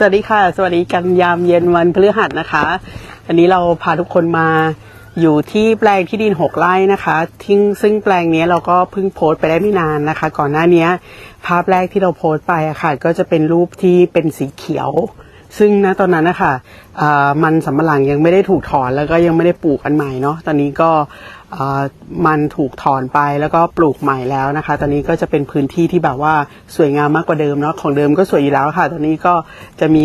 สวัสดีค่ะ สวัสดีกันยามเย็นวันพฤหัสนะคะ อันนี้เราพาทุกคนมาอยู่ที่แปลงที่ดินหกไร่นะคะทิ้งซึ่งแปลงนี้เราก็เพิ่งโพสต์ไปได้ไม่นานนะคะ ก่อนหน้านี้ภาพแรกที่เราโพสต์ไปอะค่ะ ก็จะเป็นรูปที่เป็นสีเขียว ซึ่งณตอนนั้นนะคะมันสำปะหลังยังไม่ได้ถูกถอนแล้วก็ยังไม่ได้ปลูกอันใหม่เนาะตอนนี้ก็ มันถูกถอนไปแล้วก็ปลูกใหม่แล้วนะคะ ตอนนี้ก็จะเป็นพื้นที่ที่แบบว่าสวยงามมากกว่าเดิมเนาะของเดิมก็สวยอยู่แล้วค่ะ ตอนนี้ก็จะมี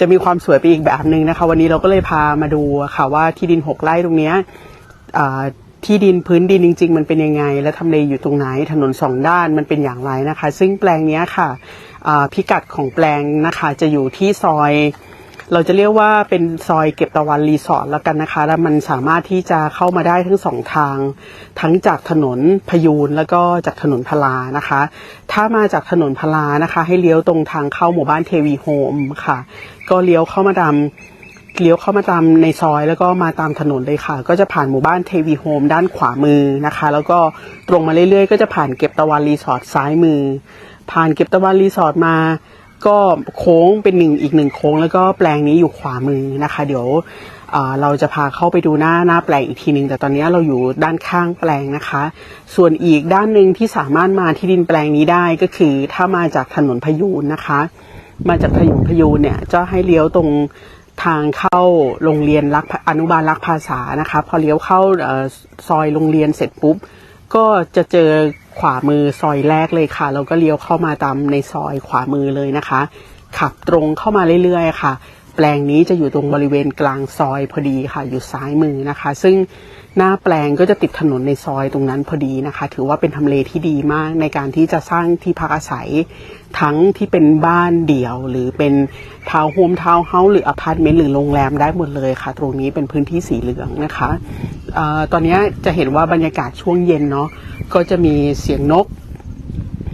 จะมีความสวยไปอีกแบบหนึ่งนะคะ วันนี้เราก็เลยพามาดูค่ะว่าที่ดินหกไร่ตรงเนี้ยที่ดินพื้นดินจริง ๆ มันเป็นยังไง และทำเลอยู่ตรงไหนถนนสองด้านมันเป็นอย่างไรนะคะ ซึ่งแปลงนี้ค่ะพิกัดของแปลงนะคะจะอยู่ที่ซอย เราจะเรียกว่าเป็นซอยเก็บตะวันรีสอร์ทแล้วกันนะคะ แล้วมันสามารถที่จะเข้ามาได้ทั้งสองทาง ทั้งจากถนนพยูนแล้วก็จากถนนพลานะคะ ถ้ามาจากถนนพลานะคะ ให้เลี้ยวตรงทางเข้าหมู่บ้านเทวีโฮมค่ะ ก็เลี้ยวเข้ามาดำเลี้ยวเข้ามาตามในซอยแล้วก็มาตามถนนเลยค่ะ ก็จะผ่านหมู่บ้านเทวีโฮมด้านขวามือนะคะ แล้วก็ตรงมาเรื่อยๆ ก็จะผ่านเก็บตะวันรีสอร์ทซ้ายมือ ผ่านเก็บตะวันรีสอร์ทมา ก็โค้งเป็นหนึ่งอีกหนึ่งโค้ง แล้วก็แปลงนี้อยู่ขวามือนะคะ เดี๋ยวเราจะพาเข้าไปดูหน้าหน้าแปลงอีกทีหนึ่งแต่ตอนนี้เราอยู่ด้านข้างแปลงนะคะ ส่วนอีกด้านหนึ่งที่สามารถมาที่ดินแปลงนี้ได้ก็คือถ้ามาจากถนนพยูนนะคะ มาจากถนนพยูนเนี่ยจะให้เลี้ยวตรงทางเข้าโรงเรียนรักอนุบาลรักภาษานะคะ พอเลี้ยวเข้าอซอยโรงเรียนเสร็จปุ๊บ ก็จะเจอ ขวามือซอยแรกเลยค่ะ เราก็เลี้ยวเข้ามาตามในซอยขวามือเลยนะคะ ขับตรงเข้ามาเรื่อยๆค่ะ แปลงนี้จะอยู่ตรงบริเวณกลางซอยพอดีค่ะ อยู่ซ้ายมือนะคะ ซึ่งหน้าแปลงก็จะติดถนนในซอยตรงนั้นพอดีนะคะ ถือว่าเป็นทำเลที่ดีมากในการที่จะสร้างที่พักอาศัย ทั้งที่เป็นบ้านเดี่ยว หรือเป็นทาวน์โฮมทาวน์เฮาส์หรืออพาร์ตเมนต์หรือโรงแรมได้หมดเลยค่ะ ตรงนี้เป็นพื้นที่สีเหลืองนะคะอตอนนี้จะเห็นว่าบรรยากาศช่วงเย็นเนาะก็จะมีเสียงนก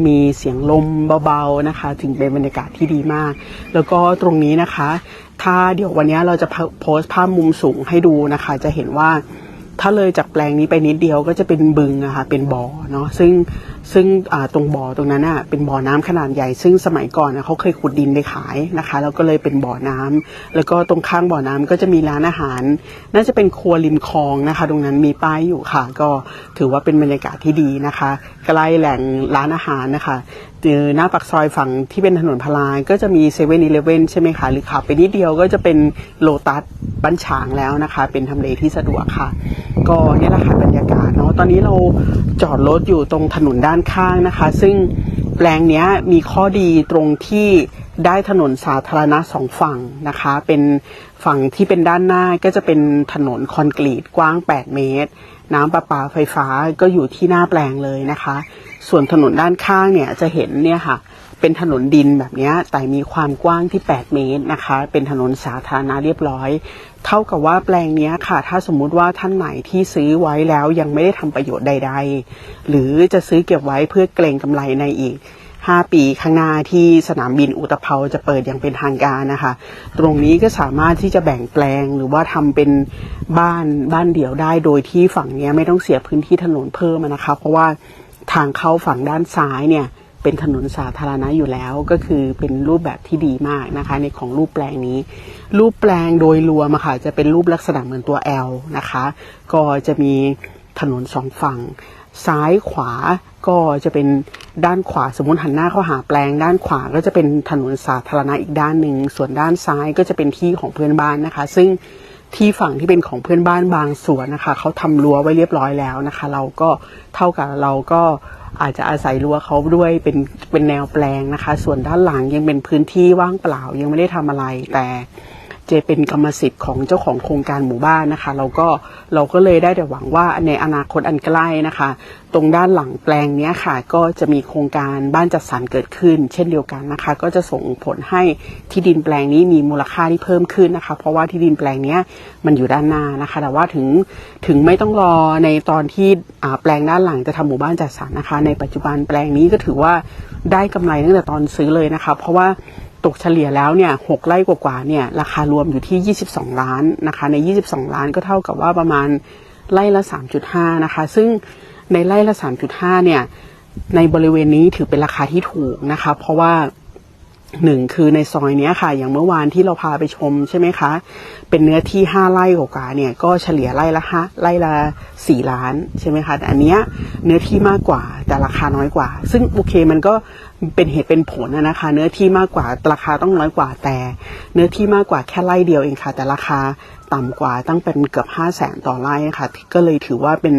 มีเสียงลมเบาๆนะคะ ถึงเป็นบรรยากาศที่ดีมาก แล้วก็ตรงนี้นะคะ ถ้าเดี๋ยววันนี้เราจะโพสต์ภาพมุมสูงให้ดูนะคะ จะเห็นว่าถ้าเลยจากแปลงนี้ไปนิดเดียวก็จะเป็นบึงนะคะเป็นบ่อเนาะซึ่ง ซึ่งตรงบ่อตรงนั้นน่ะเป็นบ่อน้ำขนาดใหญ่ ซึ่งสมัยก่อนนะเขาเคยขุดดินไปขายนะคะแล้วก็เลยเป็นบ่อน้ำแล้วก็ตรงข้างบ่อน้ำก็จะมีร้านอาหาร น่าจะเป็นครัวริมคลองนะคะ ตรงนั้นมีป้ายอยู่ค่ะ ก็ถือว่าเป็นบรรยากาศที่ดีนะคะใกล้แหล่งร้านอาหารนะคะเจอหน้าปากซอยฝั่งที่เป็นถนนพลายก็จะมีเซเว่นอีเลฟเว่นใช่ไหมคะหรือขับไปนิดเดียวก็จะเป็นโลตัสบ้านฉางแล้วนะคะ เป็นทำเลที่สะดวกค่ะ ก็นี่แหละค่ะบรรยากาศเนาะตอนนี้เราจอดรถอยู่ตรงถนนด้านข้างนะคะ ซึ่งแปลงนี้มีข้อดีตรงที่ได้ถนนสาธารณะสองฝั่งนะคะ เป็นฝั่งที่เป็นด้านหน้าก็จะเป็นถนนคอนกรีตกว้าง 8 เมตร น้ำประปาไฟฟ้าก็อยู่ที่หน้าแปลงเลยนะคะ ส่วนถนนด้านข้างเนี่ยจะเห็นเนี่ยค่ะ เป็นถนนดินแบบนี้แต่มีความกว้างที่ 8 เมตรนะคะ เป็นถนนสาธารณะเรียบร้อย เท่ากับว่าแปลงนี้ค่ะ ถ้าสมมุติว่าท่านไหนที่ซื้อไว้แล้วยังไม่ได้ทำประโยชน์ใด ๆ หรือจะซื้อเก็บไว้เพื่อเกรงกำไรในอีก5 ปีข้างหน้าที่สนามบินอุตภเปาจะเปิดอย่างเป็นทางการนะคะ ตรงนี้ก็สามารถที่จะแบ่งแปลงหรือว่าทำเป็นบ้านบ้านเดี่ยวได้โดยที่ฝั่งนี้ไม่ต้องเสียพื้นที่ถนนเพิ่มนะคะ เพราะว่าทางเข้าฝั่งด้านซ้ายเนี่ย เป็นถนนสาธารณะอยู่แล้ว ก็คือเป็นรูปแบบที่ดีมากนะคะ ในของรูปแปลงนี้ รูปแปลงโดยรวมอะค่ะจะเป็นรูปลักษณะเหมือนตัว L นะคะ ก็จะมีถนนสองฝั่ง ซ้ายขวาก็จะเป็นด้านขวาสมมติหันหน้าเข้าหาแปลง ด้านขวาก็จะเป็นถนนสาธารณะอีกด้านหนึ่ง ส่วนด้านซ้ายก็จะเป็นที่ของเพื่อนบ้านนะคะ ซึ่งที่ฝั่งที่เป็นของเพื่อนบ้านบางส่วนนะคะเขาทำรั้วไว้เรียบร้อยแล้วนะคะ เราก็เท่ากับเราก็ อาจจะอาศัยรั้วเขาด้วยเป็นเป็นแนวแปลงนะคะ ส่วนด้านหลังยังเป็นพื้นที่ว่างเปล่ายังไม่ได้ทำอะไรแต่ เจเป็นกรรมสิทธิ์ของเจ้าของโครงการหมู่บ้านนะคะ เราก็เราก็เลยได้แต่หวังว่าในอนาคตอันใกล้นะคะ ตรงด้านหลังแปลงนี้ค่ะ ก็จะมีโครงการบ้านจัดสรรเกิดขึ้น เช่นเดียวกันนะคะ ก็จะส่งผลให้ที่ดินแปลงนี้มีมูลค่าที่เพิ่มขึ้นนะคะ เพราะว่าที่ดินแปลงนี้มันอยู่ด้านหน้านะคะ แต่ว่าถึงถึงไม่ต้องรอในตอนที่แปลงด้านหลังจะทำหมู่บ้านจัดสรรนะคะ ในปัจจุบันแปลงนี้ก็ถือว่าได้กำไรตั้งแต่ตอนซื้อเลยนะคะ เพราะว่า ตกเฉลี่ยแล้วเนี่ยหกไร่กว่าๆเนี่ยราคารวมอยู่ที่ 22 ล้านนะคะใน 22 ล้านก็เท่ากับว่าประมาณไร่ละ 3.5 นะคะ ซึ่งในไร่ละ 3.5 เนี่ยในบริเวณนี้ถือเป็นราคาที่ถูกนะคะ เพราะว่าหนึ่งคือในซอยเนี้ยค่ะ อย่างเมื่อวานที่เราพาไปชมใช่ไหมคะ เป็นเนื้อที่ห้าไร่กว่าเนี่ยก็เฉลี่ยไร่ละห้าไร่ละสี่ล้านใช่ไหมคะแต่อันเนี้ยเนื้อที่มากกว่าแต่ราคาน้อยกว่า ซึ่งโอเคมันก็ เป็นเหตุเป็นผลนะคะ เนื้อที่มากกว่าราคาต้องน้อยกว่าแต่ เนื้อที่มากกว่าแค่ไร่เดียวเองค่ะ แต่ราคาต่ำกว่าตั้งเป็นเกือบห้าแสนต่อไร่ค่ะ ก็เลยถือว่าเป็น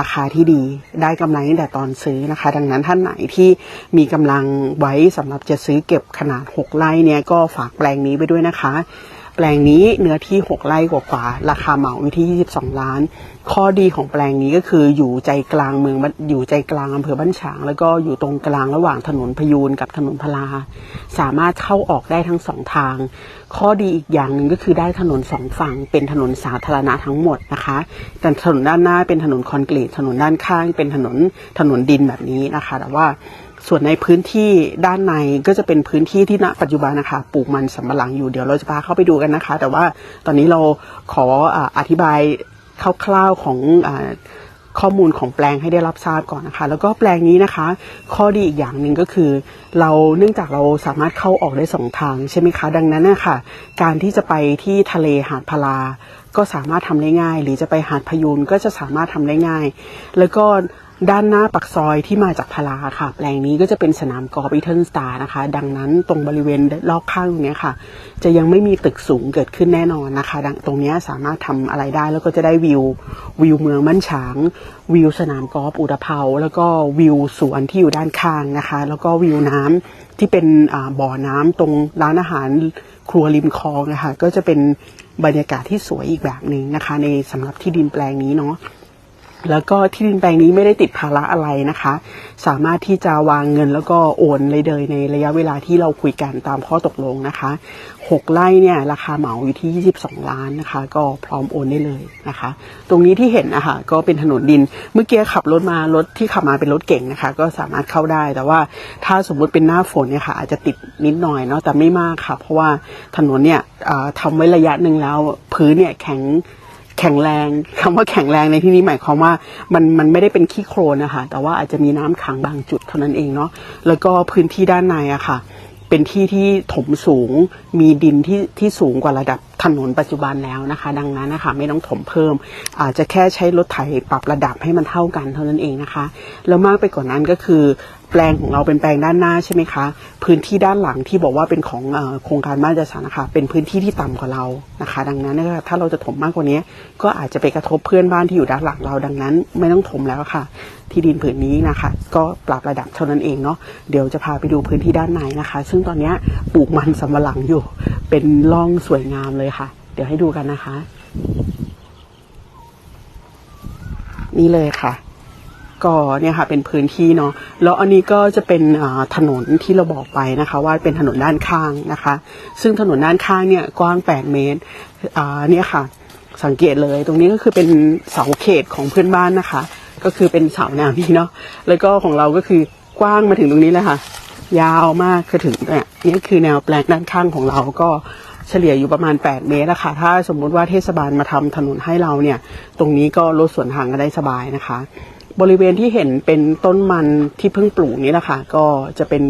ราคาที่ดี ได้กำไรตั้งแต่ตอนซื้อนะคะ ดังนั้นท่านไหนที่มีกำลังไว้สำหรับจะซื้อเก็บขนาด 6 ไร่เนี่ยก็ฝากแปลงนี้ไปด้วยนะคะ แปลงนี้เนื้อที่ 6 ไร่กว่าๆราคาเหมาอยู่ที่ 22 ล้าน ข้อดีของแปลงนี้ก็คืออยู่ใจกลางเมืองบ้านอยู่ใจกลางอำเภอบ้านฉาง แล้วก็อยู่ตรงกลางระหว่างถนนพยูนกับถนนพลา สามารถเข้าออกได้ทั้งสองทาง ข้อดีอีกอย่างหนึ่งก็คือได้ถนนสองฝั่งเป็นถนนสาธารณะทั้งหมดนะคะแต่ถนนด้านหน้าเป็นถนนคอนกรีตถนนด้านข้างเป็นถนนถนนดินแบบนี้นะคะ แต่ว่า ส่วนในพื้นที่ด้านในก็จะเป็นพื้นที่ที่ณปัจจุบันนะคะปลูกมันสำปะหลังอยู่เดี๋ยวเราจะพาเข้าไปดูกันนะคะ แต่ว่าตอนนี้เราขออธิบายคร่าวๆของอข้อมูลของแปลงให้ได้รับทราบก่อนนะคะ แล้วก็แปลงนี้นะคะ ข้อดีอีกอย่างหนึ่งก็คือ เราเนื่องจากเราสามารถเข้าออกได้สองทางใช่ไหมคะ ดังนั้นนะคะการที่จะไปที่ทะเลหาดพลาก็สามารถทำได้ง่าย หรือจะไปหาดพยูนก็จะสามารถทำได้ง่าย แล้วก็ ด้านหน้าปักซอยที่มาจากพลาค่ะ แปลงนี้ก็จะเป็นสนามกอล์ฟอีเทิลสตาร์นะคะ ดังนั้นตรงบริเวณรอบข้างตรงนี้ค่ะ จะยังไม่มีตึกสูงเกิดขึ้นแน่นอนนะคะดังตรงนี้สามารถทำอะไรได้แล้วก็จะได้วิววิวเมืองมั่นฉาง วิวสนามกอล์ฟอุตภเปาแล้วก็วิวสวนที่อยู่ด้านข้างนะคะ แล้วก็วิวน้ำที่เป็นบ่อน้ำตรงร้านอาหารครัวริมคลองนะคะก็จะเป็นบรรยากาศที่สวยอีกแบบหนึ่งนะคะ ในสำหรับที่ดินแปลงนี้เนาะ แล้วก็ที่ดินแปลงนี้ไม่ได้ติดภาระอะไรนะคะ สามารถที่จะวางเงินแล้วก็โอนเลยเลยในระยะเวลาที่เราคุยกันตามข้อตกลงนะคะ 6 ไร่เนี่ยราคาเหมาอยู่ที่ 22 ล้านนะคะ ก็พร้อมโอนได้เลยนะคะ ตรงนี้ที่เห็นนะคะก็เป็นถนนดิน เมื่อกี้ขับรถมารถที่ขับมาเป็นรถเก่งนะคะ ก็สามารถเข้าได้ แต่ว่าถ้าสมมุติเป็นหน้าฝนเนี่ยค่ะอาจจะติดนิดหน่อยเนาะแต่ไม่มากค่ะ เพราะว่าถนนเนี่ยทำไว้ระยะหนึ่งแล้วพื้นเนี่ยแข็ง แข็งแรงคำว่าแข็งแรงในที่นี้หมายความว่ามันมันไม่ได้เป็นขี้โคลนนะคะแต่ว่าอาจจะมีน้ำขังบางจุดเท่านั้นเองเนาะแล้วก็พื้นที่ด้านในอะค่ะ เป็นที่ที่ถมสูงมีดินที่ที่สูงกว่าระดับถนนปัจจุบันแล้วนะคะ ดังนั้นนะคะไม่ต้องถมเพิ่ม อาจจะแค่ใช้รถไถปรับระดับให้มันเท่ากันเท่านั้นเองนะคะ แล้วมากไปกว่านั้นก็คือ แปลงของเราเป็นแปลงด้านหน้าใช่ไหมคะ พื้นที่ด้านหลังที่บอกว่าเป็นของโครงการบ้านจัดสรรนะคะ เป็นพื้นที่ที่ต่ำกว่าเรานะคะ ดังนั้นถ้าเราจะถมมากกว่านี้ ก็อาจจะไปกระทบเพื่อนบ้านที่อยู่ด้านหลังเราดังนั้น ไม่ต้องถมแล้วค่ะ ที่ดินผืนนี้นะคะ ก็ปรับระดับเท่านั้นเองเนาะเดี๋ยวจะพาไปดูพื้นที่ด้านในนะคะ ซึ่งตอนนี้ปลูกมันสำปะหลังอยู่ เป็นร่องสวยงามเลยค่ะ เดี๋ยวให้ดูกันนะคะ นี่เลยค่ะ ก็เนี่ยค่ะเป็นพื้นที่เนาะแล้วอันนี้ก็จะเป็นถนนที่เราบอกไปนะคะ ว่าเป็นถนนด้านข้างนะคะ ซึ่งถนนด้านข้างเนี่ยกว้าง 8 เมตรอ่าเนี่ยค่ะสังเกตเลยตรงนี้ก็คือเป็นเสาเขตของเพื่อนบ้านนะคะ ก็คือเป็นเสาแนวนี้เนาะแล้วก็ของเราก็คือกว้างมาถึงตรงนี้เลยค่ะ ยาวมากคือถึงเนี่ยนี่คือแนวแปลงด้านข้างของเราก็เฉลี่ยอยู่ประมาณ 8 เมตรนะคะถ้าสมมุติว่าเทศบาลมาทำถนนให้เราเนี่ย ตรงนี้ก็ลดส่วนทางกันได้สบายนะคะ บริเวณที่เห็นเป็นต้นมันที่เพิ่งปลูกนี้แหละค่ะ ก็จะเป็น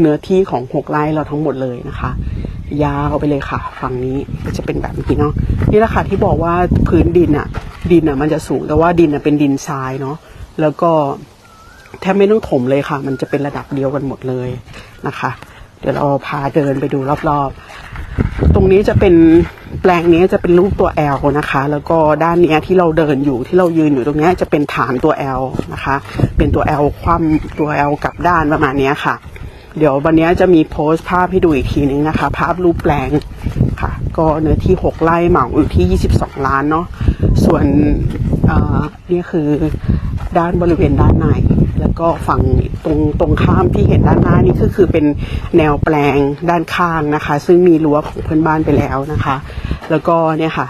เนื้อที่ของหกไร่เราทั้งหมดเลยนะคะ ยาวไปเลยค่ะ ฝั่งนี้ก็จะเป็นแบบนี้เนาะนี่แหละค่ะที่บอกว่าพื้นดินอะดินอะมันจะสูงแต่ว่าดินอะเป็นดินทรายเนาะแล้วก็แทบไม่ต้องถมเลยค่ะ มันจะเป็นระดับเดียวกันหมดเลยนะคะ เดี๋ยวเราพาเดินไปดูรอบๆ ตรงนี้จะเป็น แปลงนี้จะเป็นรูปตัว L นะคะ แล้วก็ด้านนี้ที่เราเดินอยู่ที่เรายืนอยู่ตรงนี้จะเป็นฐานตัว L นะคะ เป็นตัว L คว่ำตัว L กลับด้านประมาณนี้ค่ะ เดี๋ยววันนี้จะมีโพสต์ภาพให้ดูอีกทีนึงนะคะ ภาพรูปแปลงค่ะ ก็เนื้อที่ 6 ไร่เหมาอยู่ที่ 22 ล้านเนาะส่วนอ่อนี่คือด้านบริเวณด้านใน แล้วก็ฝั่งตรงตรงข้ามที่เห็นด้านหน้านี่ก็คือเป็นแนวแปลงด้านข้างนะคะ ซึ่งมีรั้วของเพื่อนบ้านไปแล้วนะคะ แล้วก็เนี่ยค่ะ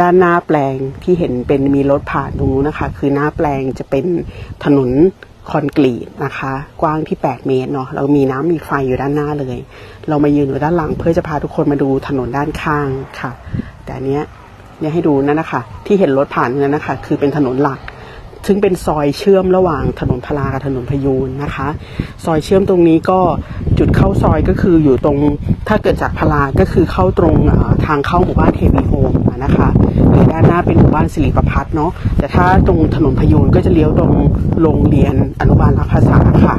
ด้านหน้าแปลงที่เห็นเป็นมีรถผ่านตรงนู้นนะคะ คือหน้าแปลงจะเป็นถนนคอนกรีตนะคะ กว้างที่ 8 เมตรเนาะเรามีน้ำมีไฟอยู่ด้านหน้าเลย เรามายืนอยู่ด้านหลังเพื่อจะพาทุกคนมาดูถนนด้านข้างค่ะ แต่อันเนี้ยเนี่ยให้ดูนั่นนะคะที่เห็นรถผ่านนั่นนะคะ คือเป็นถนนหลัก ซึ่งเป็นซอยเชื่อมระหว่างถนนพลากับถนนพยูนนะคะ ซอยเชื่อมตรงนี้ก็จุดเข้าซอยก็คืออยู่ตรงถ้าเกิดจากพลาก็คือเข้าตรงทางเข้าหมู่บ้านเทวีโฮมนะคะหรือด้านหน้าเป็นหมู่บ้านสิริประพัฒน์เนาะแต่ถ้าตรงถนนพยูนก็จะเลี้ยวตรงโรงเรียนอนุบาลรักภาษาค่ะ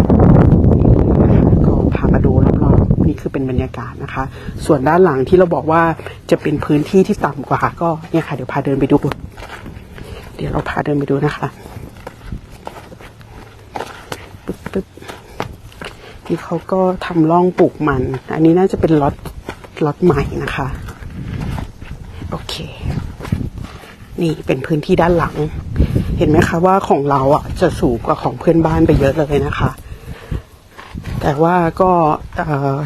ก็พามาดูรอบๆนี่คือเป็นบรรยากาศนะคะ ส่วนด้านหลังที่เราบอกว่าจะเป็นพื้นที่ที่ต่ำกว่าก็เนี่ยค่ะเดี๋ยวพาเดินไปดู เดี๋ยวเราพาเดินไปดูนะคะ ปึ๊บนี่เขาก็ทำร่องปลูกมัน อันนี้น่าจะเป็นล็อตล็อตใหม่นะคะ โอเค นี่เป็นพื้นที่ด้านหลัง เห็นไหมคะว่าของเราอะจะสูงกว่าของเพื่อนบ้านไปเยอะเลยนะคะ แต่ว่าก็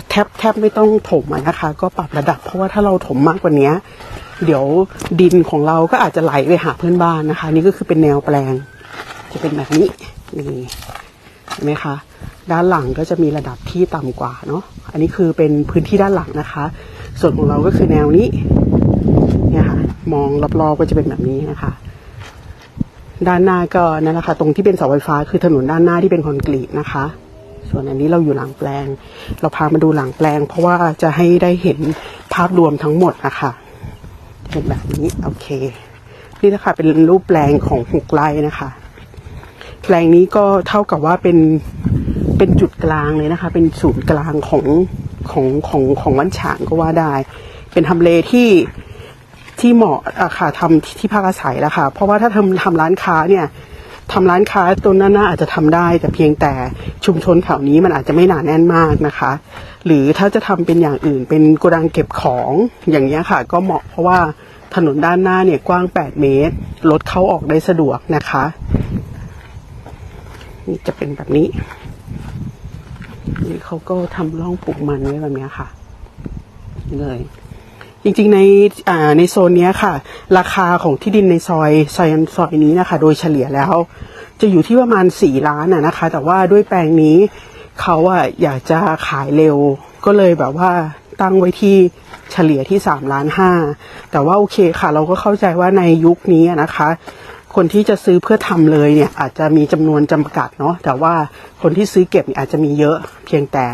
แทบแทบไม่ต้องถมนะคะ ก็ปรับระดับ เพราะว่าถ้าเราถมมากกว่านี้เดี๋ยวดินของเราก็อาจจะไหลไปหาเพื่อนบ้านนะคะ นี่ก็คือเป็นแนวแปลง จะเป็นแบบนี้นี่ เห็นไหมคะ ด้านหลังก็จะมีระดับที่ต่ำกว่าเนาะ อันนี้คือเป็นพื้นที่ด้านหลังนะคะ ส่วนของเราก็คือแนวนี้ เนี่ยค่ะ มองรอบๆก็จะเป็นแบบนี้นะคะ ด้านหน้าก็นั่นแหละค่ะตรงที่เป็นเสาไฟฟ้าคือถนนด้านหน้าที่เป็นคอนกรีตนะคะ ส่วนอันนี้เราอยู่หลังแปลง เราพามาดูหลังแปลง เพราะว่าจะให้ได้เห็นภาพรวมทั้งหมดนะคะเป็นแบบนี้โอเค นี่นะคะเป็นรูปแปลงของหกไร่นะคะ แปลงนี้ก็เท่ากับว่าเป็นเป็นจุดกลางเลยนะคะ เป็นศูนย์กลางของของของของวันฉางก็ว่าได้ เป็นทำเลที่ที่เหมาะอะค่ะทำที่ที่พักอาศัยแล้วค่ะ เพราะว่าถ้าทำทำร้านค้าเนี่ยทำร้านค้าตัวนั้นน่าอาจจะทำได้ แต่เพียงแต่ชุมชนแถวนี้มันอาจจะไม่หนาแน่นมากนะคะ หรือถ้าจะทำเป็นอย่างอื่น เป็นโกดังเก็บของอย่างเงี้ยค่ะ ก็เหมาะเพราะว่าถนนด้านหน้าเนี่ยกว้าง 8 เมตรรถเข้าออกได้สะดวกนะคะ นี่จะเป็นแบบนี้ นี่เขาก็ทำร่องปลูกมันไว้แบบนี้ค่ะ เลย จริงๆในอ่าในโซนเนี้ยค่ะ ราคาของที่ดินในซอยซอยซอยนี้นะคะ โดยเฉลี่ยแล้ว จะอยู่ที่ประมาณสี่ล้านอะนะคะ แต่ว่าด้วยแปลงนี้เขาอะอยากจะขายเร็ว ก็เลยแบบว่าตั้งไว้ที่เฉลี่ยที่สามล้านห้าแต่ว่าโอเคค่ะ เราก็เข้าใจว่าในยุคนี้นะคะ คนที่จะซื้อเพื่อทำเลยเนี่ยอาจจะมีจำนวนจำกัดเนาะแต่ว่าคนที่ซื้อเก็บเนี่ยอาจจะมีเยอะเพียงแต่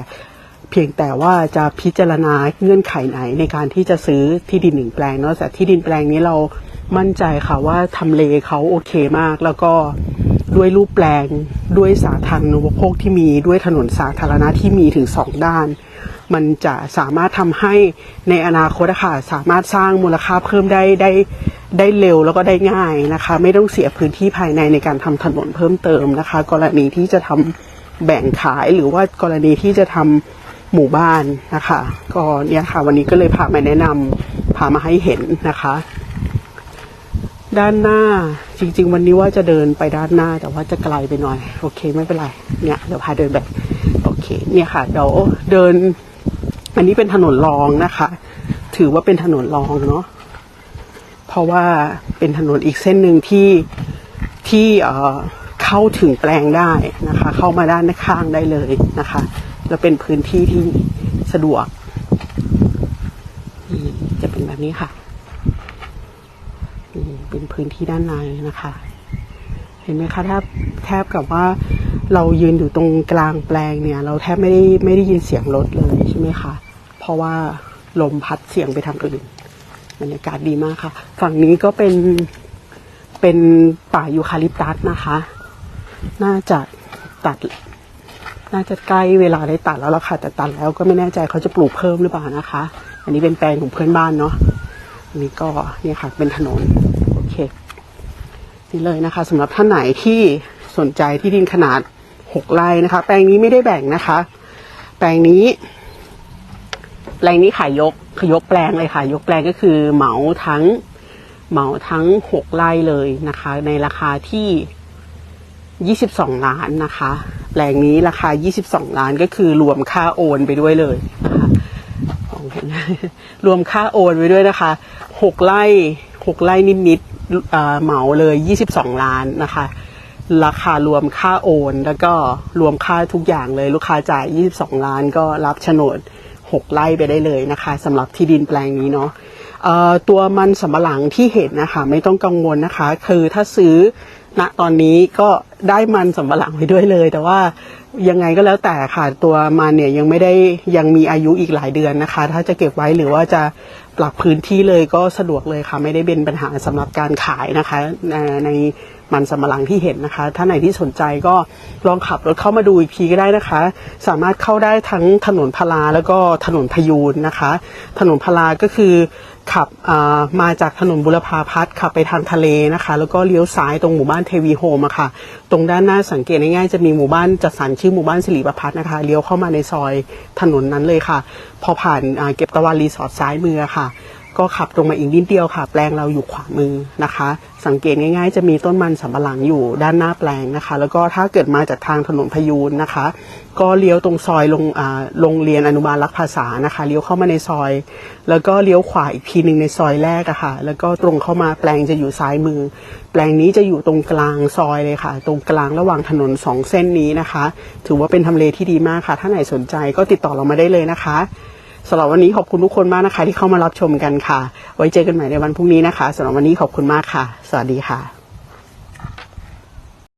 เพียงแต่ว่าจะพิจารณาเงื่อนไขไหนในการที่จะซื้อที่ดินหนึ่งแปลงเนาะแต่ที่ดินแปลงนี้เรามั่นใจค่ะว่าทำเลเขาโอเคมาก แล้วก็ด้วยรูปแปลงด้วยสาธารณูปโภคที่มีด้วยถนนสาธารณะที่มีถึงสองด้าน มันจะสามารถทำให้ในอนาคตะค่ะสามารถสร้างมูลค่าเพิ่มได้ได้ ได้เร็วแล้วก็ได้ง่ายนะคะ ไม่ต้องเสียพื้นที่ภายในในการทำถนนเพิ่มเติมนะคะ กรณีที่จะทำแบ่งขายหรือว่ากรณีที่จะทำหมู่บ้านนะคะก็เนี่ยค่ะวันนี้ก็เลยพามาแนะนำพามาให้เห็นนะคะ ด้านหน้าจริง ๆ วันนี้ว่าจะเดินไปด้านหน้า แต่ว่าจะไกลไปหน่อย โอเคไม่เป็นไรเนี่ยเดี๋ยวพาเดินแบบโอเคเนี่ยค่ะเดี๋ยวเดิน อันนี้เป็นถนนรองนะคะ ถือว่าเป็นถนนรองเนาะ ราะว่าเป็นถนนอีกเส้นหนึ่งที่ที่เข้าถึงแปลงได้นะคะ เข้ามาด้านข้างได้เลยนะคะ แล้วเป็นพื้นที่ที่สะดวกจะเป็นแบบนี้ค่ะเป็นพื้นที่ด้านในนะคะ เห็นไหมคะแทบแทบกับว่าเรายืนอยู่ตรงกลางแปลงเนี่ย เราแทบไม่ได้ไม่ได้ยินเสียงรถเลยใช่ไหมคะ เพราะว่าลมพัดเสียงไปทางอื่น บรรยากาศดีมากค่ะ ฝั่งนี้ก็เป็นเป็นป่ายูคาลิปตัสนะคะ น่าจะตัด น่าจะใกล้เวลาได้ตัดแล้วล่ะค่ะ แต่ตัดแล้วก็ไม่แน่ใจเขาจะปลูกเพิ่มหรือเปล่านะคะ อันนี้เป็นแปลงของเพื่อนบ้านเนาะอันนี้ก็เนี่ยค่ะ เป็นถนนโอเคนี่เลยนะคะสำหรับท่านไหนที่สนใจที่ดินขนาดหกไร่นะคะ แปลงนี้ไม่ได้แบ่งนะคะ แปลงนี้ แปลงนี้ขายยกขยกแปลงเลยค่ะ ยกแปลงก็คือเหมาทั้งเหมาทั้งหกไร่เลยนะคะ ในราคาที่ 22 ล้านนะคะ แปลงนี้ราคา 22 ล้านก็คือรวมค่าโอนไปด้วยเลยนะคะรวมค่าโอนไปด้วยนะคะหกไร่หกไร่นิดๆเหมาเลย 22 ล้านนะคะ ราคารวมค่าโอน แล้วก็รวมค่าทุกอย่างเลยลูกค้าจ่าย 22 ล้านก็รับโฉนด 6 ไร่ไปได้เลยนะคะสำหรับที่ดินแปลงนี้เนาะตัวมันสำปะหลังที่เห็นนะคะไม่ต้องกังวลนะคะ คือถ้าซื้อณตอนนี้ก็ได้มันสำปะหลังไปด้วยเลย แต่ว่ายังไงก็แล้วแต่ค่ะตัวมันเนี่ยยังไม่ได้ยังมีอายุอีกหลายเดือนนะคะ ถ้าจะเก็บไว้หรือว่าจะปรับพื้นที่เลยก็สะดวกเลยค่ะ ไม่ได้เป็นปัญหาสำหรับการขายนะคะใน มันสำปะหลังที่เห็นนะคะถ้าไหนที่สนใจก็ลองขับรถเข้ามาดูอีกทีก็ได้นะคะ สามารถเข้าได้ทั้งถนนพลาแล้วก็ถนนพยูนนะคะ ถนนพลาก็คือขับามาจากถนนบุรพาพัฒน์ขับไปทางทะเลนะคะ แล้วก็เลี้ยวซ้ายตรงหมู่บ้านเทวีโฮมอะค่ะ ตรงด้านหน้าสังเกตง่ายๆจะมีหมู่บ้านจัดสรรชื่อหมู่บ้านสิริประพัฒน์นะคะเลี้ยวเข้ามาในซอยถนนนั้นเลยค่ะ พอผ่านาเก็บตะวันรีสอร์ทซ้ายมือค่ะ ก็ขับตรงมาอีกนิดเดียวค่ะ แปลงเราอยู่ขวามือนะคะ สังเกตง่าย ๆ จะมีต้นมันสำปะหลังอยู่ด้านหน้าแปลงนะคะ แล้วก็ถ้าเกิดมาจากทางถนนพยูนนะคะ ก็เลี้ยวตรงซอยลงอ่าโรงเรียนอนุบาลรักภาษานะคะเลี้ยวเข้ามาในซอย แล้วก็เลี้ยวขวาอีกทีหนึ่งในซอยแรกอะค่ะ แล้วก็ตรงเข้ามาแปลงจะอยู่ซ้ายมือ แปลงนี้จะอยู่ตรงกลางซอยเลยค่ะ ตรงกลางระหว่างถนนสองเส้นนี้นะคะ ถือว่าเป็นทำเลที่ดีมากค่ะ ถ้าไหนสนใจก็ติดต่อเรามาได้เลยนะคะ สำหรับวันนี้ขอบคุณทุกคนมากนะคะ ที่เข้ามารับชมกันค่ะ ไว้เจอกันใหม่ในวันพรุ่งนี้นะคะสำหรับวันนี้ขอบคุณมากค่ะ สวัสดีค่ะ